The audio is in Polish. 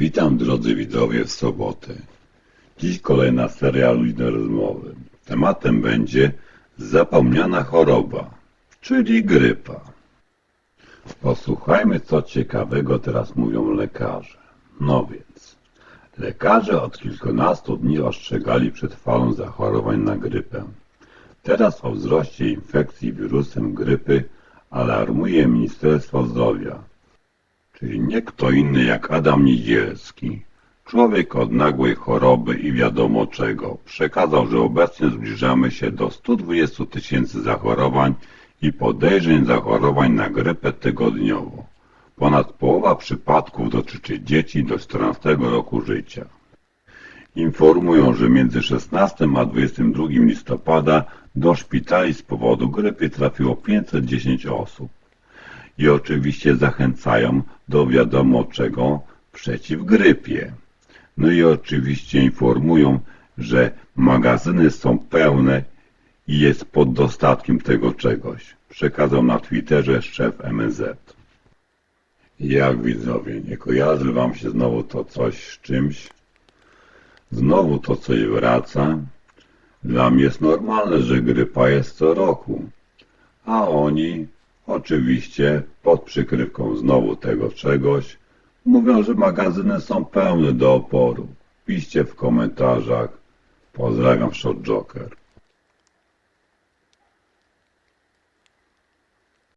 Witam drodzy widzowie w sobotę. Dziś kolejna seria luźne rozmowy. Tematem będzie zapomniana choroba, czyli grypa. Posłuchajmy co ciekawego teraz mówią lekarze. No więc, lekarze od kilkunastu dni ostrzegali przed falą zachorowań na grypę. Teraz o wzroście infekcji wirusem grypy alarmuje Ministerstwo Zdrowia czyli nie kto inny jak Adam Niedzielski, człowiek od nagłej choroby i wiadomo czego, przekazał, że obecnie zbliżamy się do 120 tysięcy zachorowań i podejrzeń zachorowań na grypę tygodniowo. Ponad połowa przypadków dotyczy dzieci do 14 roku życia. Informują, że między 16 a 22 listopada do szpitali z powodu grypy trafiło 510 osób i oczywiście zachęcają do wiadomo czego przeciw grypie. No i oczywiście informują, że magazyny są pełne i jest pod dostatkiem tego czegoś. Przekazał na Twitterze szef MSZ. Jak widzowie, nie kojarzy wam się znowu to coś z czymś? Znowu to coś wraca? Dla mnie jest normalne, że grypa jest co roku. A oni Oczywiście pod przykrywką znowu tego czegoś mówią, że magazyny są pełne do oporu. Piszcie w komentarzach. Pozdrawiam, Shot Joker.